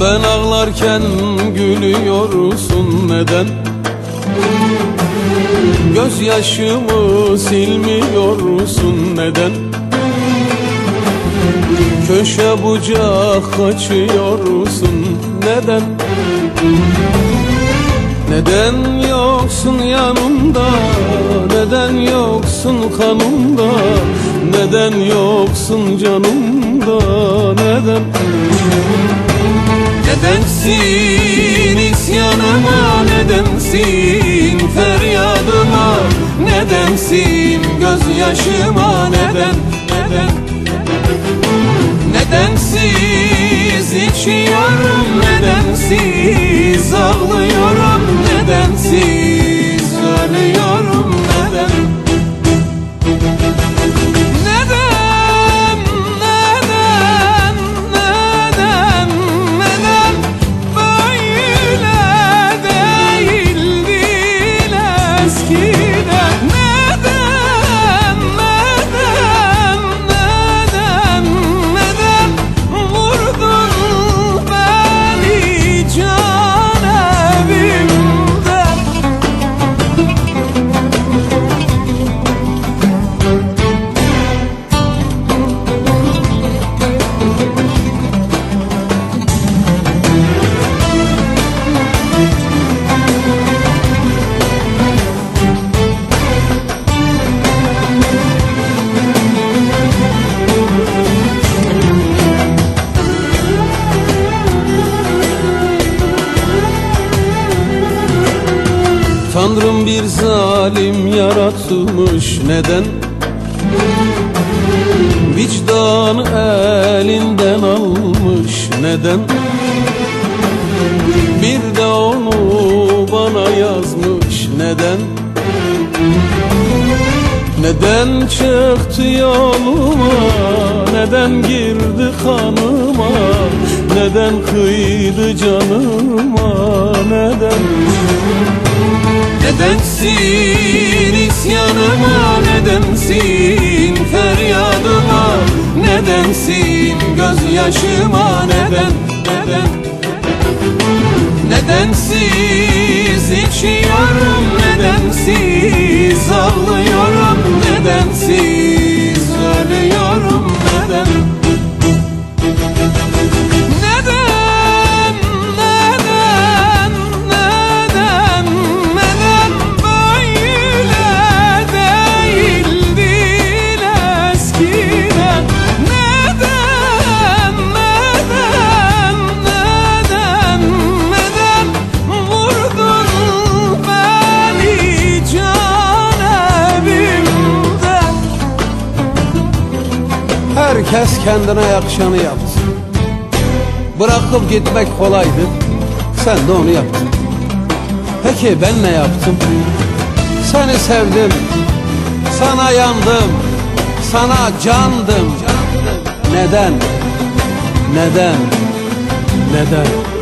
Ben ağlarken gülüyorsun neden? Gözyaşımı silmiyorsun neden? Köşe bucak kaçıyorsun neden? Neden yoksun yanımda Neden yoksun kanımda Neden yoksun canımda Neden Nedensin? İsyanıma Nedensin? Feryadıma Nedensin? Gözyaşıma Neden Neden? Nedensiz içiyorum Nedensiz ağlıyorum Nedensiz Tanrım bir zalim yaratmış neden? Vicdanı elinden almış. Neden? Bir de onu bana yazmış. Neden? Neden çıktı yoluma? Neden girdi kanıma? Neden kıydı canıma? Neden Nedensin? İsyanıma Nedensin? Feryadıma Nedensin? Gözyaşıma Neden Neden? Nedensiz içiyorum Nedensiz. Ağlıyorum Herkes kendine yakışanı yaptı Bırakıp gitmek kolaydı Sen de onu yaptın Peki ben ne yaptım? Seni sevdim Sana yandım Sana candım Neden? Neden? Neden?